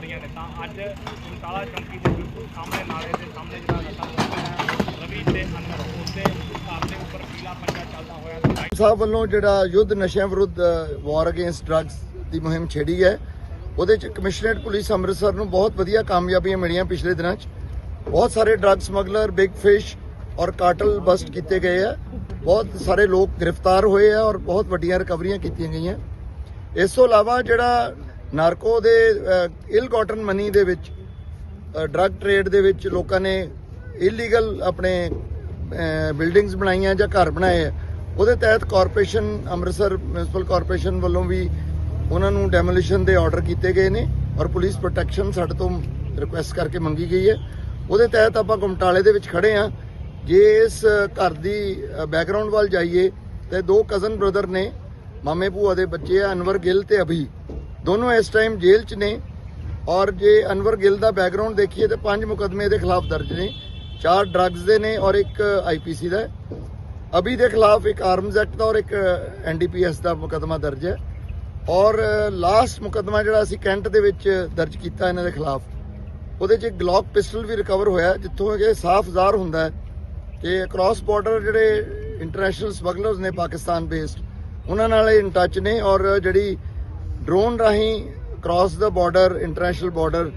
ਰਹੀਆਂ ਨੇ, ਤਾਂ ਅੱਜ ਕਾਲਾ ਚੌਂਕੀ ਦੇ ਬਿਲਕੁਲ ਸਾਹਮਣੇ ਨਾਲੇ ਦੇ ਸਾਹਮਣੇ ਜਿਹੜਾ ਨਸ਼ਾ ਰਵੀ ਤੇ ਅਨਰ ਉਸਦੇ ਘਰ ਉੱਪਰ ਪੀਲਾ ਪੰਜਾ ਚੱਲਦਾ ਹੋਇਆ ਸਾਹਿਬ ਵੱਲੋਂ ਜਿਹੜਾ ਯੁੱਧ ਨਸ਼ਿਆਂ ਵਿਰੁੱਧ ਵਾਰ ਅਗੇਂਸਟ ਡਰੱਗਸ ਦੀ ਮੁਹਿੰਮ ਛੇੜੀ ਹੈ, ਉਹਦੇ ਚ ਕਮਿਸ਼ਨਰੇਟ ਪੁਲਿਸ ਅੰਮ੍ਰਿਤਸਰ ਨੂੰ ਬਹੁਤ ਵਧੀਆ ਕਾਮਯਾਬੀਆਂ ਮਿਲੀਆਂ ਪਿਛਲੇ ਦਿਨਾਂ ਚ। ਬਹੁਤ ਸਾਰੇ ਡਰੱਗ ਸਮਗਲਰ ਬਿਗ ਫਿਸ਼ ਔਰ ਕਾਟਲ ਬਸਟ ਕੀਤੇ ਗਏ ਆ। ਬਹੁਤ ਸਾਰੇ ਲੋਕ ਗ੍ਰਿਫਤਾਰ ਹੋਏ ਆ ਔਰ ਬਹੁਤ ਵੱਡੀਆਂ ਰਿਕਵਰੀਆਂ ਕੀਤੀਆਂ ਗਈਆਂ। ਇਸ ਤੋਂ ਇਲਾਵਾ ਜਿਹੜਾ ਨਾਰਕੋ ਦੇ ਇਲ ਕਾਟਨ ਮਨੀ ਦੇ ਵਿੱਚ ਡਰੱਗ ਟ੍ਰੇਡ ਦੇ ਵਿੱਚ ਲੋਕਾਂ ਨੇ ਇਲੀਗਲ ਆਪਣੇ ਬਿਲਡਿੰਗਸ ਬਣਾਈਆਂ ਜਾਂ ਘਰ ਬਣਾਏ ਆ। ਉਹਦੇ ਤਹਿਤ ਕਾਰਪੋਰੇਸ਼ਨ ਅੰਮ੍ਰਿਤਸਰ ਮਿਊਨਿਸਪਲ ਕਾਰਪੋਰੇਸ਼ਨ ਵੱਲੋਂ ਵੀ ਉਹਨਾਂ ਨੂੰ ਡੈਮੋਲੀਸ਼ਨ ਦੇ ਆਰਡਰ ਕੀਤੇ ਗਏ ਨੇ ਔਰ ਪੁਲਿਸ ਪ੍ਰੋਟੈਕਸ਼ਨ ਸਾਡੇ ਤੋਂ ਰਿਕੁਐਸਟ ਕਰਕੇ ਮੰਗੀ ਗਈ ਹੈ। ਉਹਦੇ ਤਹਿਤ ਆਪਾਂ ਗੁਮਟਾਲੇ ਦੇ ਵਿੱਚ ਖੜੇ ਆ ਜੇ ਇਸ ਘਰ ਦੀ ਬੈਕਗ੍ਰਾਉਂਡ ਵੱਲ ਜਾਈਏ, ਤੇ ਦੋ ਕਜ਼ਨ ਬ੍ਰਦਰ ਨੇ, ਮਾਮੇ ਭੂਆ ਦੇ ਬੱਚੇ ਆ, ਅਨਵਰ ਗਿੱਲ ਤੇ ਅਭੀ। ਦੋਨੋਂ ਇਸ ਟਾਈਮ ਜੇਲ੍ਹ 'ਚ ਨੇ ਔਰ ਜੇ ਅਨਵਰ ਗਿੱਲ ਦਾ ਬੈਕਗ੍ਰਾਉਂਡ ਦੇਖੀਏ ਤੇ ਪੰਜ ਮੁਕਦਮੇ ਇਹਦੇ ਖਿਲਾਫ ਦਰਜ ਨੇ, ਚਾਰ ਡਰੱਗਸ ਦੇ ਨੇ ਔਰ ਇੱਕ ਆਈਪੀਸੀ ਦਾ ਹੈ। ਅਭੀ ਦੇ ਖਿਲਾਫ ਇੱਕ ਆਰਮਜ਼ ਐਕਟ ਦਾ ਔਰ ਇੱਕ ਐਨਡੀਪੀਐਸ ਦਾ ਮੁਕਦਮਾ ਦਰਜ ਹੈ ਔਰ ਲਾਸਟ ਮੁਕਦਮਾ ਜਿਹੜਾ ਅਸੀਂ ਕੈਂਟ ਦੇ ਵਿੱਚ ਦਰਜ ਕੀਤਾ ਇਹਨਾਂ ਦੇ ਖਿਲਾਫ, ਉਹਦੇ 'ਚ ਗਲੌਕ ਪਿਸਟਲ ਵੀ ਰਿਕਵਰ ਹੋਇਆ, ਜਿੱਥੋਂ ਇਹ ਸਾਫ਼ ਜ਼ਾਹਰ ਹੁੰਦਾ ਹੈ ਕਿ ਕ੍ਰਾਸ ਬਾਰਡਰ ਜਿਹੜੇ ਇੰਟਰਨੈਸ਼ਨਲ ਸਮਗਲਰਸ ਨੇ ਪਾਕਿਸਤਾਨ ਬੇਸਡ ਉਹਨਾਂ ਨਾਲ ਇਹ ਇਨ ਟੱਚ ਨੇ ਔਰ ਜਿਹੜੀ ਡਰੋਨ ਰਾਹੀਂ ਕ੍ਰਾਸ ਦਾ ਬਾਰਡਰ ਇੰਟਰਨੈਸ਼ਨਲ ਬਾਰਡਰ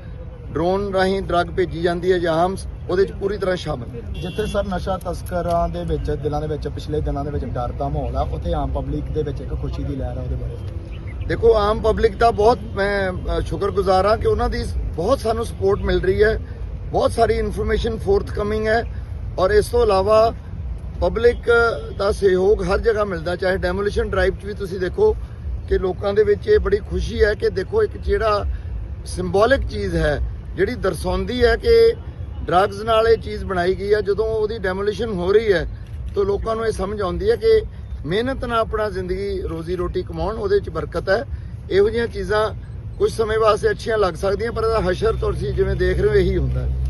ਡਰੋਨ ਰਾਹੀਂ ਡਰੱਗ ਭੇਜੀ ਜਾਂਦੀ ਹੈ ਜਾਂ ਆਰਮਸ ਉਹਦੇ 'ਚ ਪੂਰੀ ਤਰ੍ਹਾਂ ਸ਼ਾਮਲ। ਜਿੱਥੇ ਸਰ ਨਸ਼ਾ ਤਸਕਰਾਂ ਦੇ ਵਿੱਚ ਦਿਲਾਂ ਦੇ ਵਿੱਚ ਪਿਛਲੇ ਦਿਨਾਂ ਦੇ ਵਿੱਚ ਡਰ ਦਾ ਮਾਹੌਲ ਆ ਉੱਥੇ ਆਮ ਪਬਲਿਕ ਦੇ ਵਿੱਚ ਇੱਕ ਖੁਸ਼ੀ ਦੀ ਲਹਿਰ ਆ ਉਹਦੇ ਬਾਰੇ। ਦੇਖੋ ਆਮ ਪਬਲਿਕ ਦਾ ਬਹੁਤ ਮੈਂ ਸ਼ੁਕਰਗੁਜ਼ਾਰ ਹਾਂ ਕਿ ਉਹਨਾਂ ਦੀ ਬਹੁਤ ਸਾਨੂੰ ਸਪੋਰਟ ਮਿਲ ਰਹੀ ਹੈ ਬਹੁਤ ਸਾਰੀ ਇਨਫੋਰਮੇਸ਼ਨ ਫੋਰਥ ਕਮਿੰਗ ਹੈ ਔਰ ਇਸ ਤੋਂ ਇਲਾਵਾ ਪਬਲਿਕ ਦਾ ਸਹਿਯੋਗ ਹਰ ਜਗ੍ਹਾ ਮਿਲਦਾ ਚਾਹੇ ਡੈਮੋਲੀਸ਼ਨ ਡਰਾਈਵ 'ਚ ਵੀ ਤੁਸੀਂ ਦੇਖੋ ਕਿ ਲੋਕਾਂ ਦੇ ਵਿੱਚ ਇਹ ਬੜੀ ਖੁਸ਼ੀ ਹੈ ਕਿ ਦੇਖੋ ਇੱਕ ਜਿਹੜਾ ਸਿੰਬੋਲਿਕ ਚੀਜ਼ ਹੈ, ਜਿਹੜੀ ਦਰਸਾਉਂਦੀ ਹੈ ਕਿ ਡਰੱਗਸ ਨਾਲ ਇਹ ਚੀਜ਼ ਬਣਾਈ ਗਈ ਹੈ, ਜਦੋਂ ਉਹਦੀ ਡੈਮੋਲੀਸ਼ਨ ਹੋ ਰਹੀ ਹੈ, ਤਾਂ ਲੋਕਾਂ ਨੂੰ ਇਹ ਸਮਝ ਆਉਂਦੀ ਹੈ ਕਿ ਮਿਹਨਤ ਨਾਲ ਆਪਣਾ ਜ਼ਿੰਦਗੀ ਰੋਜ਼ੀ ਰੋਟੀ ਕਮਾਉਣ, ਉਹਦੇ ਵਿੱਚ ਬਰਕਤ ਹੈ। ਇਹੋ ਜਿਹੀਆਂ ਚੀਜ਼ਾਂ ਕੁਝ ਸਮੇਂ ਵਾਸਤੇ ਅੱਛੀਆਂ ਲੱਗ ਸਕਦੀਆਂ, ਪਰ ਇਹਦਾ ਹਸ਼ਰ ਤੁਸੀਂ ਜਿਵੇਂ ਦੇਖ ਰਹੇ ਹੋ, ਇਹੀ ਹੁੰਦਾ ਹੈ।